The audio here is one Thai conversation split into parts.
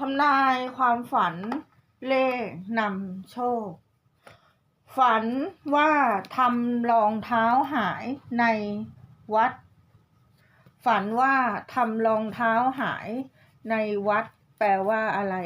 ทำนายความฝันเลขนำโชค ฝันว่าทำรองเท้าหายในวัด ฝันว่าทำรองเท้าหายในวัดแปลว่าอะไร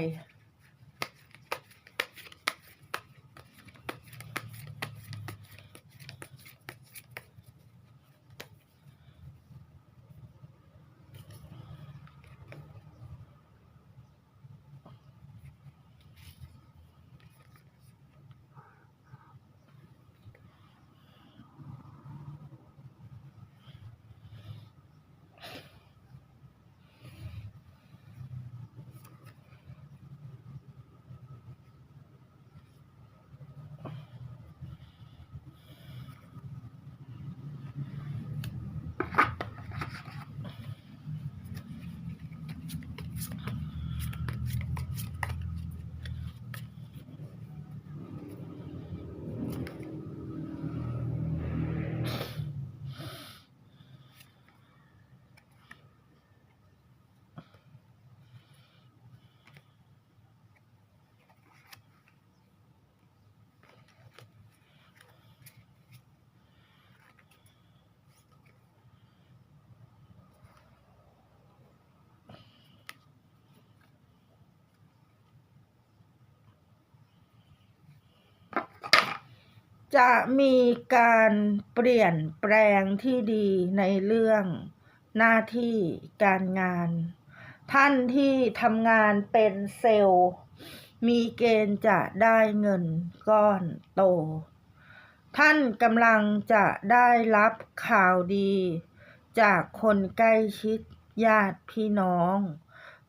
จะมีการเปลี่ยนแปลงที่ดีในเรื่องหน้าที่การงาน ท่านที่ทำงานเป็นเซลล์ มีเกณฑ์จะได้เงินก้อนโต ท่านกำลังจะได้รับข่าวดี จากคนใกล้ชิดญาติพี่น้อง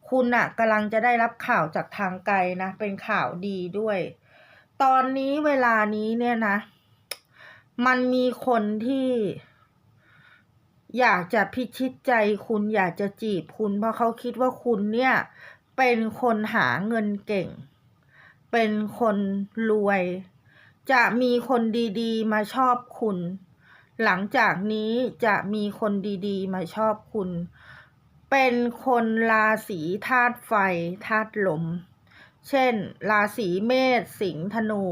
คุณน่ะกำลังจะได้รับข่าวจากทางไกลนะ เป็นข่าวดีด้วย ตอนนี้เวลานี้เนี่ยนะ มันมีคนที่ อยากจะพิชิตใจคุณอยากจะจีบคุณ เพราะเขาคิดว่าคุณเนี่ย เป็นคนหาเงินเก่ง เป็นคนรวย จะมีคนดีๆ มาชอบคุณ หลังจากนี้จะมีคนดีๆ มาชอบคุณ เป็นคนราศีธาตุไฟธาตุลม เช่น ราศีเมษสิงห์ธนู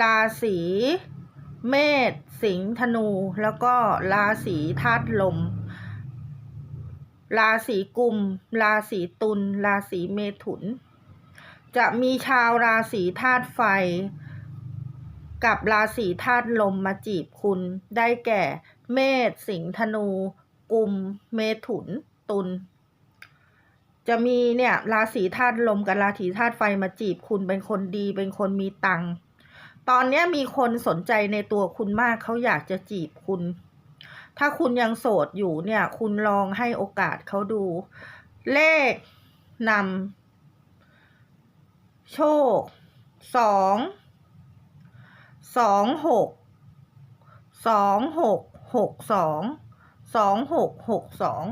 ราศีเมษสิงห์ธนู แล้วก็ราศีธาตุลม ราศีกุม ราศีตุลราศีเมถุน จะมีชาวราศีธาตุไฟ กับราศีธาตุลมมาจีบคุณ ได้แก่ เมษสิงห์ธนู กุม เมถุน ตุล จะมีเนี่ยราศีธาตุลมกับราศีธาตุไฟมาจีบคุณเป็นคนดี เป็นคนมีตังค์ตอนนี้มีคนสนใจในตัวคุณมากเขาอยากจะจีบคุณ ถ้าคุณยังโสดอยู่เนี่ย คุณลองให้โอกาสเขาดู เลขนำโชคสองสองหกสองหกหกสองสองหกหกสอง